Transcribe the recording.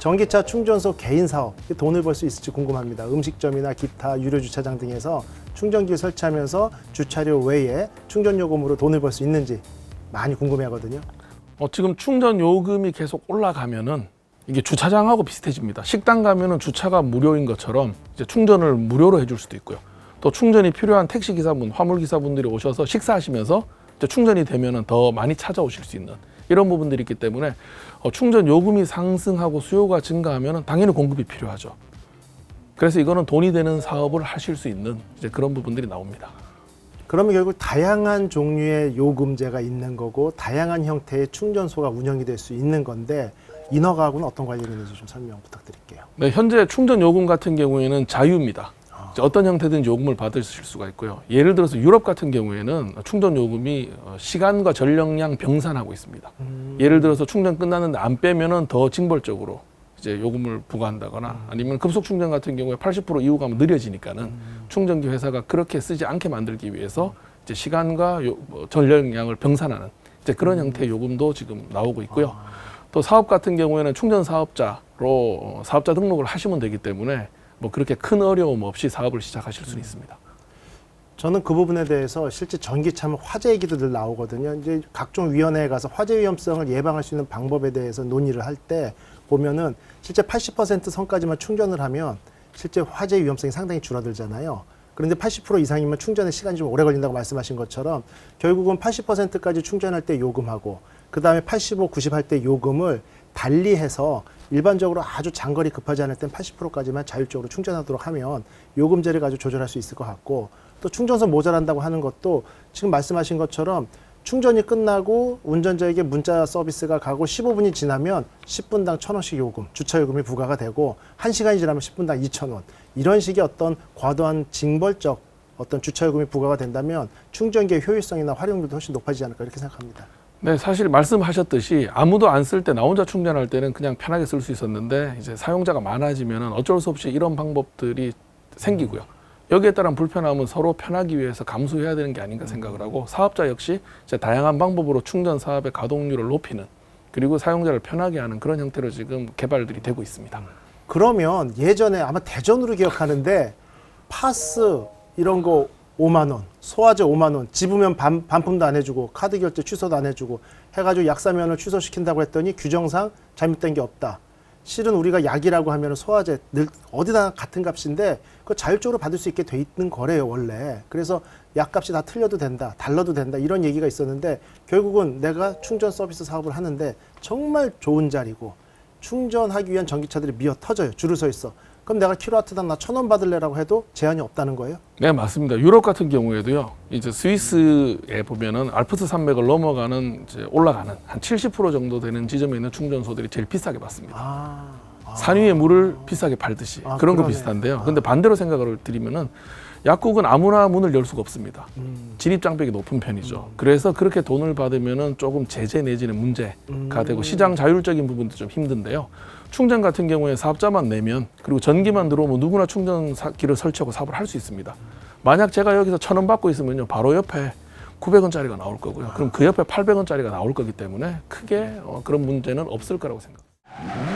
전기차 충전소 개인 사업 돈을 벌 수 있을지 궁금합니다. 음식점이나 기타 유료 주차장 등에서 충전기 설치하면서 주차료 외에 충전 요금으로 돈을 벌 수 있는지 많이 궁금해하거든요. 어, 지금 충전 요금이 계속 올라가면은 이게 주차장하고 비슷해집니다. 식당 가면은 주차가 무료인 것처럼 이제 충전을 무료로 해줄 수도 있고요. 또 충전이 필요한 택시 기사분, 화물 기사분들이 오셔서 식사하시면서 충전이 되면은 더 많이 찾아오실 수 있는 이런 부분들이 있기 때문에 어, 충전 요금이 상승하고 수요가 증가하면은 당연히 공급이 필요하죠. 그래서 이거는 돈이 되는 사업을 하실 수 있는 이제 그런 부분들이 나옵니다. 그러면 결국 다양한 종류의 요금제가 있는 거고 다양한 형태의 충전소가 운영이 될 수 있는 건데 인허가하고는 어떤 관련이 있는지 좀 설명 부탁드릴게요. 네, 현재 충전 요금 같은 경우에는 자유입니다. 어떤 형태든 요금을 받으실 수가 있고요. 예를 들어서 유럽 같은 경우에는 충전 요금이 어, 시간과 전력량 병산하고 있습니다. 예를 들어서 충전 끝났는데 안 빼면은 더 징벌적으로 이제 요금을 부과한다거나 아니면 급속 충전 같은 경우에 80% 이후 가면 느려지니까는 충전기 회사가 그렇게 쓰지 않게 만들기 위해서 이제 시간과 요, 뭐 전력량을 병산하는 이제 그런 형태의 요금도 지금 나오고 있고요. 또 사업 같은 경우에는 충전 사업자로 어, 사업자 등록을 하시면 되기 때문에 뭐 그렇게 큰 어려움 없이 사업을 시작하실 수 있습니다. 저는 그 부분에 대해서 실제 전기차면 화재 얘기도 늘 나오거든요. 이제 각종 위원회에 가서 화재 위험성을 예방할 수 있는 방법에 대해서 논의를 할 때 보면은 실제 80% 선까지만 충전을 하면 실제 화재 위험성이 상당히 줄어들잖아요. 그런데 80% 이상이면 충전의 시간이 좀 오래 걸린다고 말씀하신 것처럼 결국은 80%까지 충전할 때 요금하고 그 다음에 85, 90 할 때 요금을 달리해서 일반적으로 아주 장거리 급하지 않을 땐 80%까지만 자율적으로 충전하도록 하면 요금제를 가지고 조절할 수 있을 것 같고 또 충전소 모자란다고 하는 것도 지금 말씀하신 것처럼 충전이 끝나고 운전자에게 문자 서비스가 가고 15분이 지나면 10분당 1,000원씩 요금, 주차 요금이 부과가 되고 1시간이 지나면 10분당 2,000원. 이런 식의 어떤 과도한 징벌적 어떤 주차 요금이 부과가 된다면 충전기의 효율성이나 활용률도 훨씬 높아지지 않을까 이렇게 생각합니다. 네, 사실 말씀하셨듯이 아무도 안 쓸 때 나 혼자 충전할 때는 그냥 편하게 쓸 수 있었는데 이제 사용자가 많아지면은 어쩔 수 없이 이런 방법들이 생기고요. 여기에 따른 불편함은 서로 편하기 위해서 감수해야 되는 게 아닌가 생각을 하고 사업자 역시 이제 다양한 방법으로 충전 사업의 가동률을 높이는 그리고 사용자를 편하게 하는 그런 형태로 지금 개발들이 되고 있습니다. 그러면 예전에 아마 대전으로 기억하는데 파스 이런 거 5만 원, 소화제 5만 원, 집으면 반, 반품도 안 해주고 카드 결제 취소도 안 해주고 해가지고 약 사면을 취소시킨다고 했더니 규정상 잘못된 게 없다. 실은 우리가 약이라고 하면 소화제 늘 어디다 같은 값인데 그 자율적으로 받을 수 있게 돼 있는 거래요 원래. 그래서 약값이 다 틀려도 된다, 달러도 된다 이런 얘기가 있었는데 결국은 내가 충전 서비스 사업을 하는데 정말 좋은 자리고 충전하기 위한 전기차들이 미어 터져요. 줄을 서 있어. 그럼 내가 킬로와트당 나 천 원 받을래라고 해도 제한이 없다는 거예요? 네, 맞습니다. 유럽 같은 경우에도요. 이제 스위스에 보면은 알프스 산맥을 넘어가는 이제 올라가는 한 70% 정도 되는 지점에 있는 충전소들이 제일 비싸게 받습니다. 아, 산 위에 물을 비싸게 팔듯이 아, 그런 거 그러네. 비슷한데요. 근데 반대로 생각을 드리면은 약국은 아무나 문을 열 수가 없습니다. 음, 진입 장벽이 높은 편이죠. 그래서 그렇게 돈을 받으면은 조금 제재 내지는 문제가 음. 되고 시장 자율적인 부분도 좀 힘든데요. 충전 같은 경우에 사업자만 내면 그리고 전기만 들어오면 누구나 충전기를 설치하고 사업을 할 수 있습니다. 만약 제가 여기서 천 원 받고 있으면요, 바로 옆에 900원짜리가 나올 거고요. 그럼 그 옆에 800원짜리가 나올 거기 때문에 크게 어, 그런 문제는 없을 거라고 생각합니다.